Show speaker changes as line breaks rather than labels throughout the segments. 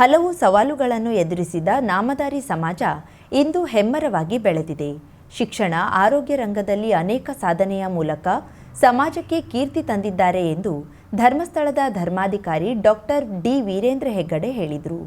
ಹಲವು ಸವಾಲುಗಳನ್ನು ಎದುರಿಸಿದ ನಾಮಧಾರಿ ಸಮಾಜ ಇಂದು ಹೆಮ್ಮರವಾಗಿ ಬೆಳೆದಿದೆ ಶಿಕ್ಷಣ ಆರೋಗ್ಯ ರಂಗದಲ್ಲಿ ಅನೇಕ ಸಾಧನೆಯ ಮೂಲಕ ಸಮಾಜಕ್ಕೆ ಕೀರ್ತಿ ತಂದಿದ್ದಾರೆ ಎಂದು ಧರ್ಮಸ್ಥಳದ ಧರ್ಮಾಧಿಕಾರಿ ಡಾಕ್ಟರ್ ಡಿ ವೀರೇಂದ್ರ ಹೆಗ್ಗಡೆ ಹೇಳಿದರು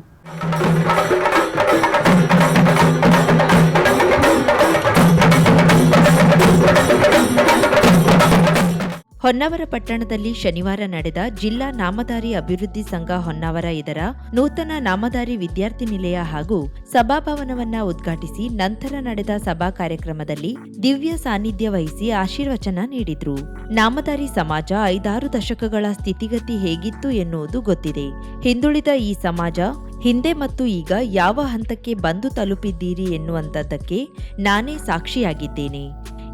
ಹೊನ್ನಾವರ ಪಟ್ಟಣದಲ್ಲಿ ಶನಿವಾರ ನಡೆದ ಜಿಲ್ಲಾ ನಾಮಧಾರಿ ಅಭಿವೃದ್ಧಿ ಸಂಘ ಹೊನ್ನಾವರ ಇದರ ನೂತನ ನಾಮಧಾರಿ ವಿದ್ಯಾರ್ಥಿ ನಿಲಯ ಹಾಗೂ ಸಭಾಭವನವನ್ನ ಉದ್ಘಾಟಿಸಿ ನಂತರ ನಡೆದ ಸಭಾ ಕಾರ್ಯಕ್ರಮದಲ್ಲಿ ದಿವ್ಯ ಸಾನ್ನಿಧ್ಯ ವಹಿಸಿ ಆಶೀರ್ವಚನ ನೀಡಿದ್ರು ನಾಮಧಾರಿ ಸಮಾಜ ಐದಾರು ದಶಕಗಳ ಸ್ಥಿತಿಗತಿ ಹೇಗಿತ್ತು ಎನ್ನುವುದು ಗೊತ್ತಿದೆ ಹಿಂದುಳಿದ ಈ ಸಮಾಜ ಹಿಂದೆ ಮತ್ತು ಈಗ ಯಾವ ಹಂತಕ್ಕೆ ಬಂದು ತಲುಪಿದ್ದೀರಿ ಎನ್ನುವಂಥದ್ದಕ್ಕೆ ನಾನೇ ಸಾಕ್ಷಿಯಾಗಿದ್ದೇನೆ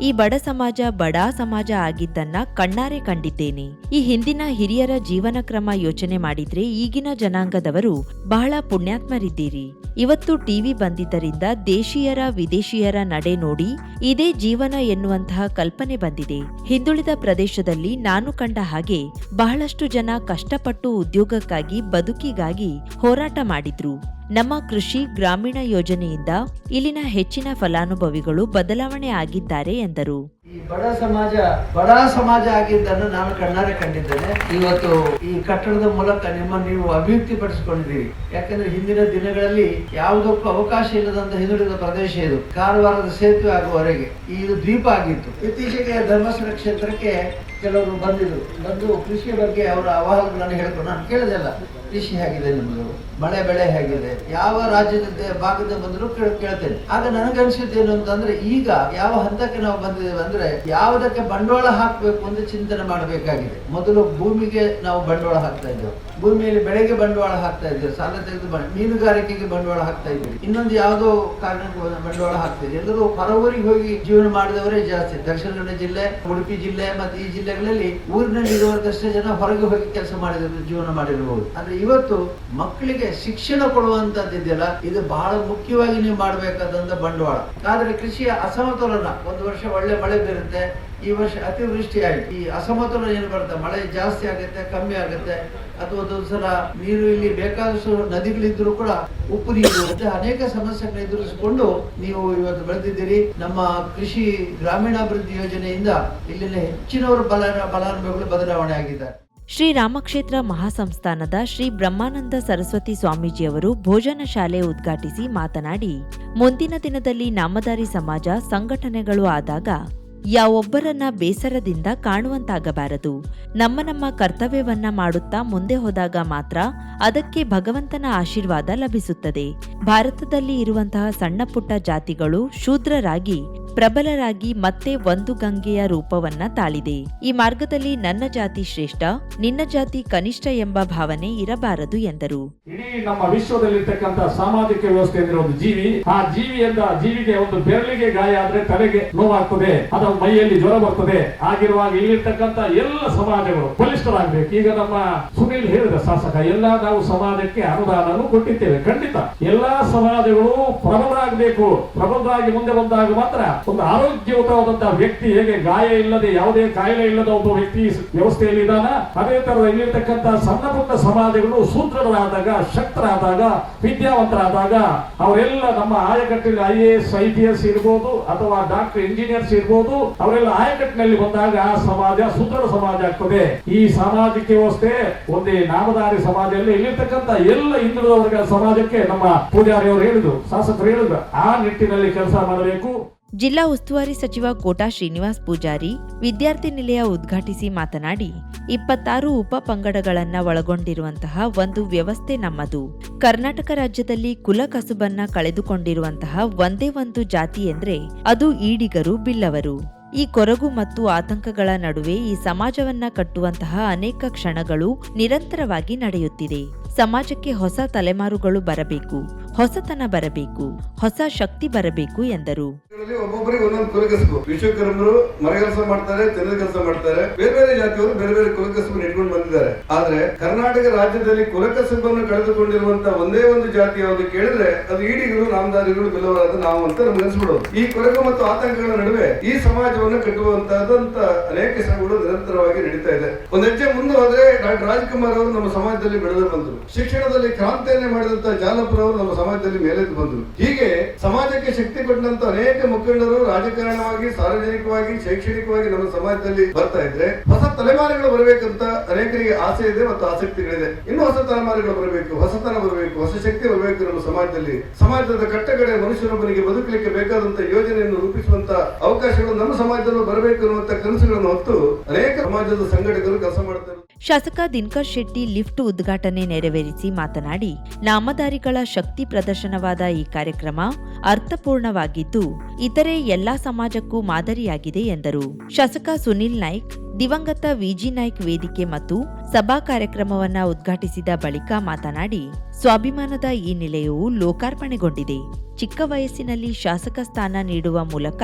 ಈ ಬಡ ಸಮಾಜ ಬಡಾ ಸಮಾಜ ಆಗಿದ್ದನ್ನ ಕಣ್ಣಾರೆ ಕಂಡಿದ್ದೇನೆ ಈ ಹಿಂದಿನ ಹಿರಿಯರ ಜೀವನ ಕ್ರಮ ಯೋಚನೆ ಮಾಡಿದ್ರೆ ಈಗಿನ ಜನಾಂಗದವರು ಬಹಳ ಪುಣ್ಯಾತ್ಮರಿದ್ದೀರಿ ಇವತ್ತು ಟಿವಿ ಬಂದಿದ್ದರಿಂದ ದೇಶೀಯರ ವಿದೇಶಿಯರ ನಡೆ ನೋಡಿ ಇದೇ ಜೀವನ ಎನ್ನುವಂತಹ ಕಲ್ಪನೆ ಬಂದಿದೆ ಹಿಂದುಳಿದ ಪ್ರದೇಶದಲ್ಲಿ ನಾನು ಕಂಡ ಹಾಗೆ ಬಹಳಷ್ಟು ಜನ ಕಷ್ಟಪಟ್ಟು ಉದ್ಯೋಗಕ್ಕಾಗಿ ಬದುಕಿಗಾಗಿ ಹೋರಾಟ ಮಾಡಿದ್ರು ನಮ್ಮ ಕೃಷಿ ಗ್ರಾಮೀಣ ಯೋಜನೆಯಿಂದ ಇಲ್ಲಿನ ಹೆಚ್ಚಿನ ಫಲಾನುಭವಿಗಳು ಬದಲಾವಣೆ ಆಗಿದ್ದಾರೆ ಎಂದರು
ಈ ಬಡ ಸಮಾಜ ಬಡ ಸಮಾಜ ಆಗಿದ್ದನ್ನು ನಾನು ಕಣ್ಣಾರೆ ಕಂಡಿದ್ದೇನೆ ಇವತ್ತು ಈ ಕಟ್ಟಡದ ಮೂಲಕ ನಿಮ್ಮ ನೀವು ಅಭಿವೃದ್ಧಿ ಪಡಿಸಿಕೊಂಡಿದ್ದೀರಿ ಯಾಕಂದ್ರೆ ಹಿಂದಿನ ದಿನಗಳಲ್ಲಿ ಯಾವುದಕ್ಕೂ ಅವಕಾಶ ಇಲ್ಲದಂತ ಹಿಂದುಳಿದ ಪ್ರದೇಶ ಇದು ಕಾರವಾರದ ಸೇತುವೆ ಆಗುವವರೆಗೆ ಇದು ದ್ವೀಪ ಆಗಿತ್ತು ಇತ್ತೀಚೆಗೆ ಧರ್ಮಸ್ಥಳ ಕ್ಷೇತ್ರಕ್ಕೆ ಕೆಲವರು ಬಂದಿದ್ರು ಬಂದು ಕೃಷಿ ಬಗ್ಗೆ ಅವರ ಅಹವಾಲುಗಳನ್ನು ಹೇಳ್ಕೊಂಡು ನಾನು ಕೇಳಿದೆಲ್ಲ ಕೃಷಿ ಹೇಗಿದೆ ನಿಮ್ಮದು ಮಳೆ ಬೆಳೆ ಹೇಗಿದೆ ಯಾವ ರಾಜ್ಯದ ಭಾಗದ ಬಂದರೂ ಕೇಳ್ತೇನೆ ಆಗ ನನಗನ್ಸಿದ್ದೇನು ಅಂತಂದ್ರೆ ಈಗ ಯಾವ ಹಂತಕ್ಕೆ ನಾವು ಬಂದಿದ್ದೇವೆ ಅಂತಂದ್ರೆ ಯಾವುದಕ್ಕೆ ಬಂಡವಾಳ ಹಾಕ್ಬೇಕು ಅಂತ ಚಿಂತನೆ ಮಾಡಬೇಕಾಗಿದೆ ಮೊದಲು ಭೂಮಿಗೆ ನಾವು ಬಂಡವಾಳ ಹಾಕ್ತಾ ಇದ್ದೇವೆ ಭೂಮಿಯಲ್ಲಿ ಬೆಳೆಗೆ ಬಂಡವಾಳ ಹಾಕ್ತಾ ಇದ್ದೀರಿ ಸಾಲ ತೆಗೆದು ಮೀನುಗಾರಿಕೆಗೆ ಬಂಡವಾಳ ಹಾಕ್ತಾ ಇದ್ದೀರಿ ಇನ್ನೊಂದು ಯಾವುದೋ ಕಾರಣಕ್ಕೂ ಬಂಡವಾಳ ಹಾಕ್ತಾ ಇದ್ದೀರಿ ಎಲ್ಲರೂ ಹೊರವರಿಗೆ ಹೋಗಿ ಜೀವನ ಮಾಡಿದವರೇ ಜಾಸ್ತಿ ದಕ್ಷಿಣ ಕನ್ನಡ ಜಿಲ್ಲೆ ಉಡುಪಿ ಜಿಲ್ಲೆ ಮತ್ತೆ ಈ ಜಿಲ್ಲೆಗಳಲ್ಲಿ ಊರಿನಲ್ಲಿ ಇರುವಂತಷ್ಟೇ ಜನ ಹೊರಗೆ ಹೋಗಿ ಕೆಲಸ ಮಾಡಿದ್ರು ಜೀವನ ಮಾಡಿರಬಹುದು ಆದ್ರೆ ಇವತ್ತು ಮಕ್ಕಳಿಗೆ ಶಿಕ್ಷಣ ಕೊಡುವಂತದ್ದು ಇದೆಯಲ್ಲ ಇದು ಬಹಳ ಮುಖ್ಯವಾಗಿ ನೀವು ಮಾಡಬೇಕಾದಂತ ಬಂಡವಾಳ ಆದ್ರೆ ಕೃಷಿಯ ಅಸಮತೋಲನ ಒಂದು ವರ್ಷ ಒಳ್ಳೆ ಮಳೆ ಬೀರುತ್ತೆ ಈ ವರ್ಷ ಅತಿವೃಷ್ಟಿ ಆಯ್ತು ಈ ಅಸಮತೋಲನ ಏನು ಬರುತ್ತೆ ಮಳೆ ಜಾಸ್ತಿ ಆಗುತ್ತೆ ಕಮ್ಮಿ ಆಗುತ್ತೆ ಅಥವಾ ಸಲ ನೀರು ಇಲ್ಲಿ ಬೇಕಾದಷ್ಟು ನದಿಗಳಿದ್ರು ಕೂಡ ಉಪ್ಪು ನೀರು ಅನೇಕ ಸಮಸ್ಯೆಗಳನ್ನ ಎದುರಿಸಿಕೊಂಡು ನೀವು ಇವತ್ತು ಬೆಳೆದಿದ್ದೀರಿ ನಮ್ಮ ಕೃಷಿ ಗ್ರಾಮೀಣಾಭಿವೃದ್ಧಿ ಯೋಜನೆಯಿಂದ ಇಲ್ಲಿನ ಹೆಚ್ಚಿನವರು ಬಲ ಫಲಾನುಭವಿಗಳು ಬದಲಾವಣೆ ಆಗಿದ್ದಾರೆ
ಶ್ರೀ ರಾಮಕ್ಷೇತ್ರ ಮಹಾಸಂಸ್ಥಾನದ ಶ್ರೀ ಬ್ರಹ್ಮಾನಂದ ಸರಸ್ವತಿ ಸ್ವಾಮೀಜಿಯವರು ಭೋಜನ ಶಾಲೆ ಉದ್ಘಾಟಿಸಿ ಮಾತನಾಡಿ ಮುಂದಿನ ದಿನದಲ್ಲಿ ನಾಮಧಾರಿ ಸಮಾಜ ಸಂಘಟನೆಗಳು ಆದಾಗ ಯಾವೊಬ್ಬರನ್ನ ಬೇಸರದಿಂದ ಕಾಣುವಂತಾಗಬಾರದು ನಮ್ಮ ನಮ್ಮ ಕರ್ತವ್ಯವನ್ನ ಮಾಡುತ್ತಾ ಮುಂದೆ ಹೋದಾಗ ಮಾತ್ರ ಅದಕ್ಕೆ ಭಗವಂತನ ಆಶೀರ್ವಾದ ಲಭಿಸುತ್ತದೆ ಭಾರತದಲ್ಲಿ ಇರುವಂತಹ ಸಣ್ಣ ಪುಟ್ಟ ಜಾತಿಗಳು ಶೂದ್ರರಾಗಿ ಪ್ರಬಲರಾಗಿ ಮತ್ತೆ ಒಂದು ಗಂಗೆಯ ರೂಪವನ್ನ ತಾಳಿದೆ ಈ ಮಾರ್ಗದಲ್ಲಿ ನನ್ನ ಜಾತಿ ಶ್ರೇಷ್ಠ ನಿನ್ನ ಜಾತಿ ಕನಿಷ್ಠ ಎಂಬ ಭಾವನೆ ಇರಬಾರದು ಎಂದರು
ಇಡೀ ನಮ್ಮ ವಿಶ್ವದಲ್ಲಿರ್ತಕ್ಕಂಥ ಸಾಮಾಜಿಕ ವ್ಯವಸ್ಥೆ ಅಂದ್ರೆ ಒಂದು ಜೀವಿ ಆ ಜೀವಿಯಿಂದ ಜೀವಿಗೆ ಒಂದು ಬೆರಳಿಗೆ ಗಾಯ ಆದ್ರೆ ತಲೆಗೆ ನೋವಾಗ್ತದೆ ಅದು ಮೈಯಲ್ಲಿ ಜ್ವರ ಬರ್ತದೆ ಆಗಿರುವಾಗ ಇಲ್ಲಿರ್ತಕ್ಕಂಥ ಎಲ್ಲ ಸಮಾಜಗಳು ಬಲಿಷ್ಠರಾಗಬೇಕು ಈಗ ನಮ್ಮ ಸುನೀಲ್ ಹೇಳಿದ ಶಾಸಕ ಎಲ್ಲ ನಾವು ಸಮಾಜಕ್ಕೆ ಅನುದಾನ ಕೊಟ್ಟಿದ್ದೇವೆ ಖಂಡಿತ ಎಲ್ಲಾ ಸಮಾಜಗಳು ಪ್ರಬಲರಾಗಬೇಕು ಪ್ರಬಲರಾಗಿ ಮುಂದೆ ಬಂದಾಗ ಮಾತ್ರ ಒಂದು ಆರೋಗ್ಯಯುತವಾದಂತಹ ವ್ಯಕ್ತಿ ಹೇಗೆ ಗಾಯ ಇಲ್ಲದೆ ಯಾವುದೇ ಕಾಯಿಲೆ ಇಲ್ಲದ ಒಬ್ಬ ವ್ಯಕ್ತಿ ವ್ಯವಸ್ಥೆಯಲ್ಲಿ ಇದ್ದಾನ ಅದೇ ತರ ಇಲ್ಲಿರ್ತಕ್ಕಂಥ ಸಣ್ಣ ಪುಟ್ಟ ಸಮಾಜಗಳು ಸೂತ್ರಗಳಾದಾಗ ಶಕ್ತರಾದಾಗ ವಿದ್ಯಾವಂತರಾದಾಗ ಅವರೆಲ್ಲ ನಮ್ಮ ಆಯಕಟ್ಟಿನಲ್ಲಿ I A S I P S ಇರ್ಬೋದು ಅಥವಾ ಡಾಕ್ಟರ್ ಇಂಜಿನಿಯರ್ಸ್ ಇರ್ಬೋದು ಅವರೆಲ್ಲ ಆಯಕಟ್ಟಿನಲ್ಲಿ ಬಂದಾಗ ಆ ಸಮಾಜ ಸೂತ್ರ ಸಮಾಜ ಆಗ್ತದೆ ಈ ಸಾಮಾಜಿಕ ವ್ಯವಸ್ಥೆ ಒಂದೇ ನಾಮಧಾರಿ ಸಮಾಜದಲ್ಲಿ ಇಲ್ಲಿರ್ತಕ್ಕಂಥ ಎಲ್ಲ ಹಿಂದುಳಿದ ವರ್ಗ ಸಮಾಜಕ್ಕೆ ನಮ್ಮ ಪೂಜಾರಿ ಅವರು ಹೇಳಿದ್ರು ಶಾಸಕರು ಹೇಳಿದ್ರು ಆ ನಿಟ್ಟಿನಲ್ಲಿ ಕೆಲಸ ಮಾಡಬೇಕು
ಜಿಲ್ಲಾ ಉಸ್ತುವಾರಿ ಸಚಿವ ಕೋಟಾ ಶ್ರೀನಿವಾಸ್ ಪೂಜಾರಿ ವಿದ್ಯಾರ್ಥಿ ನಿಲಯ ಉದ್ಘಾಟಿಸಿ ಮಾತನಾಡಿ ಇಪ್ಪತ್ತಾರು ಉಪ ಪಂಗಡಗಳನ್ನ ಒಳಗೊಂಡಿರುವಂತಹ ಒಂದು ವ್ಯವಸ್ಥೆ ನಮ್ಮದು ಕರ್ನಾಟಕ ರಾಜ್ಯದಲ್ಲಿ ಕುಲ ಕಸುಬನ್ನ ಕಳೆದುಕೊಂಡಿರುವಂತಹ ಒಂದೇ ಒಂದು ಜಾತಿ ಎಂದ್ರೆ ಅದು ಈಡಿಗರು ಬಿಲ್ಲವರು ಈ ಕೊರಗು ಮತ್ತು ಆತಂಕಗಳ ನಡುವೆ ಈ ಸಮಾಜವನ್ನ ಕಟ್ಟುವಂತಹ ಅನೇಕ ಕ್ಷಣಗಳು ನಿರಂತರವಾಗಿ ನಡೆಯುತ್ತಿದೆ ಸಮಾಜಕ್ಕೆ ಹೊಸ ತಲೆಮಾರುಗಳು ಬರಬೇಕು ಹೊಸತನ ಬರಬೇಕು ಹೊಸ ಶಕ್ತಿ ಬರಬೇಕು ಎಂದರು
ಒಬ್ಬೊಬ್ಬರಿಗೆ ಒಂದೊಂದು ಕುಲಕಸಬು ವಿಶ್ವಕರ್ಮರು ಮರಗೆಲಸ ಮಾಡ್ತಾರೆ ತೆನೆದ ಕೆಲಸ ಮಾಡ್ತಾರೆ ಬೇರೆ ಬೇರೆ ಜಾತಿಯವರು ಬೇರೆ ಬೇರೆ ಕುಲಕಸಬು ಇಟ್ಕೊಂಡು ಬಂದಿದ್ದಾರೆ ಆದ್ರೆ ಕರ್ನಾಟಕ ರಾಜ್ಯದಲ್ಲಿ ಕುಲಕಸಬನ್ನು ಕಳೆದುಕೊಂಡಿರುವಂತ ಒಂದೇ ಒಂದು ಜಾತಿ ಯಾವುದು ಕೇಳಿದ್ರೆ ಅದು ಈಡಿಗರು ನಾಮದಾರಿಗಳು ಬಿಲ್ಲವರಾದ ನಾವು ಅಂತ ನಮ್ಗೆ ಈ ಕೊರಗು ಮತ್ತು ಆತಂಕಗಳ ನಡುವೆ ಈ ಸಮಾಜವನ್ನು ಕಟ್ಟುವಂತಹದಂತ ಅನೇಕ ನಿರಂತರವಾಗಿ ನಡೀತಾ ಇದೆ ಒಂದ್ ಹೆಜ್ಜೆ ಮುಂದೆ ಹೋದ್ರೆ ಡಾಕ್ಟರ್ ರಾಜ್ಕುಮಾರ್ ಅವರು ನಮ್ಮ ಸಮಾಜದಲ್ಲಿ ಬೆಳೆದು ಬಂದರು ಶಿಕ್ಷಣದಲ್ಲಿ ಕ್ರಾಂತಿಯನ್ನೇ ಮಾಡಿದಂತ ಜಾಲಪುರ ಅವರು ನಮ್ಮ ಸಮಾಜದಲ್ಲಿ ಮೇಲೆದ್ದು ಬಂದರು ಹೀಗೆ ಸಮಾಜಕ್ಕೆ ಶಕ್ತಿ ಕೊಟ್ಟಂತ ಅನೇಕ ಮುಖಂಡರು ರಾಜಕಾರಣವಾಗಿ ಸಾರ್ವಜನಿಕವಾಗಿ ಶೈಕ್ಷಣಿಕವಾಗಿ ನಮ್ಮ ಸಮಾಜದಲ್ಲಿ ಬರ್ತಾ ಇದ್ರೆ ಹೊಸ ತಲೆಮಾರುಗಳು ಬರಬೇಕಂತ ಅನೇಕರಿಗೆ ಆಸೆ ಇದೆ ಮತ್ತು ಆಸಕ್ತಿಗಳಿದೆ ಇನ್ನು ಹೊಸ ತಲೆಮಾರುಗಳು ಬರಬೇಕು ಹೊಸತನ ಬರಬೇಕು ಹೊಸ ಶಕ್ತಿ ಬರಬೇಕು ನಮ್ಮ ಸಮಾಜದಲ್ಲಿ ಸಮಾಜದ ಕಟ್ಟಕಡೆ ಮನುಷ್ಯರೊಬ್ಬರಿಗೆ ಬದುಕಲಿಕ್ಕೆ ಬೇಕಾದಂತ ಯೋಜನೆಯನ್ನು ರೂಪಿಸುವಂತ ಅವಕಾಶಗಳು ನಮ್ಮ ಸಮಾಜದಲ್ಲೂ ಬರಬೇಕು ಅನ್ನುವಂತ ಕನಸುಗಳನ್ನು ಹೊತ್ತು ಅನೇಕ ಸಮಾಜದ ಸಂಘಟಕರು ಕೆಲಸ ಮಾಡುತ್ತಾರೆ
ಶಾಸಕ ದಿನಕರ್ ಶೆಟ್ಟಿ ಲಿಫ್ಟ್ ಉದ್ಘಾಟನೆ ನೆರವೇರಿಸಿ ಮಾತನಾಡಿ ನಾಮಧಾರಿಗಳ ಶಕ್ತಿ ಪ್ರದರ್ಶನವಾದ ಈ ಕಾರ್ಯಕ್ರಮ ಅರ್ಥಪೂರ್ಣವಾಗಿದ್ದು ಇತರೆ ಎಲ್ಲಾ ಸಮಾಜಕ್ಕೂ ಮಾದರಿಯಾಗಿದೆ ಎಂದರು ಶಾಸಕ ಸುನಿಲ್ ನಾಯ್ಕ್ ದಿವಂಗತ ವಿಜಿ ನಾಯ್ಕ್ ವೇದಿಕೆ ಮತ್ತು ಸಭಾ ಕಾರ್ಯಕ್ರಮವನ್ನ ಉದ್ಘಾಟಿಸಿದ ಬಳಿಕ ಮಾತನಾಡಿ ಸ್ವಾಭಿಮಾನದ ಈ ನಿಲಯವು ಲೋಕಾರ್ಪಣೆಗೊಂಡಿದೆ ಚಿಕ್ಕ ವಯಸ್ಸಿನಲ್ಲಿ ಶಾಸಕ ಸ್ಥಾನ ನೀಡುವ ಮೂಲಕ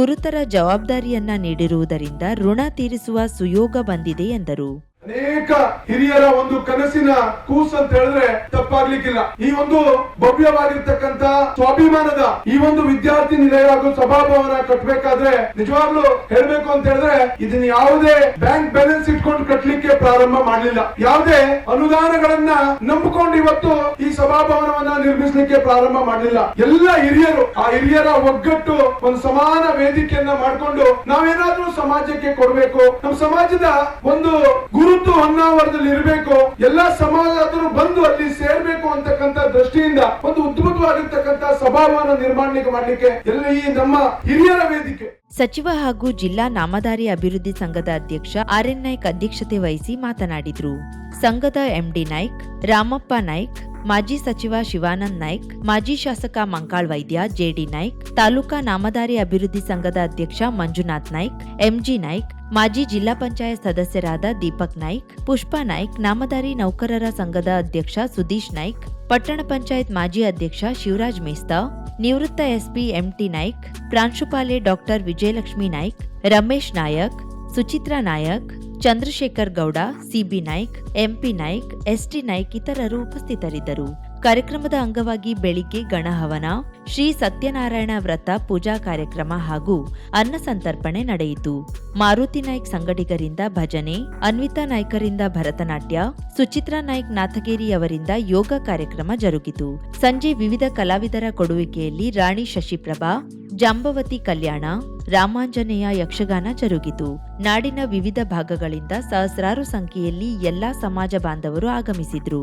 ಗುರುತರ ಜವಾಬ್ದಾರಿಯನ್ನ ನೀಡಿರುವುದರಿಂದ ಋಣ ತೀರಿಸುವ ಸುಯೋಗ ಬಂದಿದೆ ಎಂದರು
ಅನೇಕ ಹಿರಿಯರ ಒಂದು ಕನಸಿನ ಕೂಸ್ ಅಂತ ಹೇಳಿದ್ರೆ ತಪ್ಪಾಗ್ಲಿಕ್ಕಿಲ್ಲ ಈ ಒಂದು ಭವ್ಯವಾಗಿರ್ತಕ್ಕಂತ ಸ್ವಾಭಿಮಾನದ ಈ ಒಂದು ವಿದ್ಯಾರ್ಥಿ ನಿಲಯ ಹಾಗೂ ಸಭಾಭವನ ಕಟ್ಟಬೇಕಾದ್ರೆ ನಿಜವಾಗ್ಲು ಹೇಳ್ಬೇಕು ಅಂತ ಹೇಳಿದ್ರೆ ಇದನ್ನ ಯಾವುದೇ ಬ್ಯಾಂಕ್ ಬ್ಯಾಲೆನ್ಸ್ ಇಟ್ಕೊಂಡು ಕಟ್ಟಲಿಕ್ಕೆ ಪ್ರಾರಂಭ ಮಾಡಲಿಲ್ಲ ಯಾವುದೇ ಅನುದಾನಗಳನ್ನ ನಂಬಿಕೊಂಡು ಇವತ್ತು ಈ ಸಭಾಭವನವನ್ನ ನಿರ್ಮಿಸಲಿಕ್ಕೆ ಪ್ರಾರಂಭ ಮಾಡಲಿಲ್ಲ ಎಲ್ಲ ಹಿರಿಯರು ಆ ಹಿರಿಯರ ಒಗ್ಗಟ್ಟು ಒಂದು ಸಮಾನ ವೇದಿಕೆಯನ್ನ ಮಾಡಿಕೊಂಡು ನಾವೇನಾದ್ರೂ ಸಮಾಜಕ್ಕೆ ಕೊಡಬೇಕು ನಮ್ಮ ಸಮಾಜದ ಒಂದು ಗುರು ಕುರಿತು ಹೊನ್ನಾವರದಲ್ಲಿ ಇರಬೇಕು ಎಲ್ಲಾ ಸಮಾಜದವರು ಬಂದು ಅಲ್ಲಿ ಸೇರ್ಬೇಕು ಅಂತಕ್ಕಂತ ದೃಷ್ಟಿಯಿಂದ ಒಂದು ಉದ್ಭುತವಾಗಿರ್ತಕ್ಕಂತ ಸಭಾಭವನ ನಿರ್ಮಾಣಕ್ಕೆ ಮಾಡಲಿಕ್ಕೆ ಎಲ್ಲ ಈ ನಮ್ಮ ಹಿರಿಯರ ವೇದಿಕೆ
ಸಚಿವ ಹಾಗೂ ಜಿಲ್ಲಾ ನಾಮಧಾರಿ ಅಭಿವೃದ್ಧಿ ಸಂಘದ ಅಧ್ಯಕ್ಷ ಆರ್ ನಾಯ್ಕ್ ಅಧ್ಯಕ್ಷತೆ ವಹಿಸಿ ಮಾತನಾಡಿದ್ರು ಸಂಘದ ಎಂಡಿ ನಾಯ್ಕ್ ರಾಮಪ್ಪ ನಾಯ್ಕ್ ಮಾಜಿ ಸಚಿವ ಶಿವಾನಂದ್ ನಾಯ್ಕ್ ಮಾಜಿ ಶಾಸಕ ಮಂಕಾಳ್ ವೈದ್ಯ ಜೆಡಿ ನಾಯ್ಕ್ ತಾಲೂಕಾ ನಾಮಧಾರಿ ಅಭಿವೃದ್ಧಿ ಸಂಘದ ಅಧ್ಯಕ್ಷ ಮಂಜುನಾಥ್ ನಾಯ್ಕ್ ಎಂಜಿ ನಾಯ್ಕ್ ಮಾಜಿ ಜಿಲ್ಲಾ ಪಂಚಾಯತ್ ಸದಸ್ಯರಾದ ದೀಪಕ್ ನಾಯ್ಕ್ ಪುಷ್ಪಾ ನಾಯ್ಕ್ ನಾಮಧಾರಿ ನೌಕರರ ಸಂಘದ ಅಧ್ಯಕ್ಷ ಸುದೀಶ್ ನಾಯ್ಕ್ ಪಟ್ಟಣ ಪಂಚಾಯತ್ ಮಾಜಿ ಅಧ್ಯಕ್ಷ ಶಿವರಾಜ್ ಮೇಸ್ತಾ ನಿವೃತ್ತ SP MT Naik ಪ್ರಾಂಶುಪಾಲೆ doctor Vijayalakshmi Naik Ramesh Nayak Suchitra Nayak Chandrashekhar Gowda CB Naik MP Naik ST Naik ಇತರರು ಉಪಸ್ಥಿತರಿದ್ದರು ಕಾರ್ಯಕ್ರಮದ ಅಂಗವಾಗಿ ಬೆಳಿಗ್ಗೆ ಗಣಹವನ ಶ್ರೀ ಸತ್ಯನಾರಾಯಣ ವ್ರತ ಪೂಜಾ ಕಾರ್ಯಕ್ರಮ ಹಾಗೂ ಅನ್ನ ಸಂತರ್ಪಣೆ ನಡೆಯಿತು ಮಾರುತಿ ನಾಯ್ಕ್ ಸಂಘಟಿಗರಿಂದ ಭಜನೆ ಅನ್ವಿತಾ ನಾಯ್ಕರಿಂದ ಭರತನಾಟ್ಯ ಸುಚಿತ್ರಾ ನಾಯ್ಕ್ ನಾಥಗೇರಿ ಅವರಿಂದ ಯೋಗ ಕಾರ್ಯಕ್ರಮ ಜರುಗಿತು ಸಂಜೆ ವಿವಿಧ ಕಲಾವಿದರ ಕೊಡುವಿಕೆಯಲ್ಲಿ ರಾಣಿ ಶಶಿಪ್ರಭಾ ಜಾಂಬವತಿ ಕಲ್ಯಾಣ ರಾಮಾಂಜನೇಯ ಯಕ್ಷಗಾನ ಜರುಗಿತು ನಾಡಿನ ವಿವಿಧ ಭಾಗಗಳಿಂದ ಸಹಸ್ರಾರು ಸಂಖ್ಯೆಯಲ್ಲಿ ಎಲ್ಲಾ ಸಮಾಜ ಬಾಂಧವರು ಆಗಮಿಸಿದ್ರು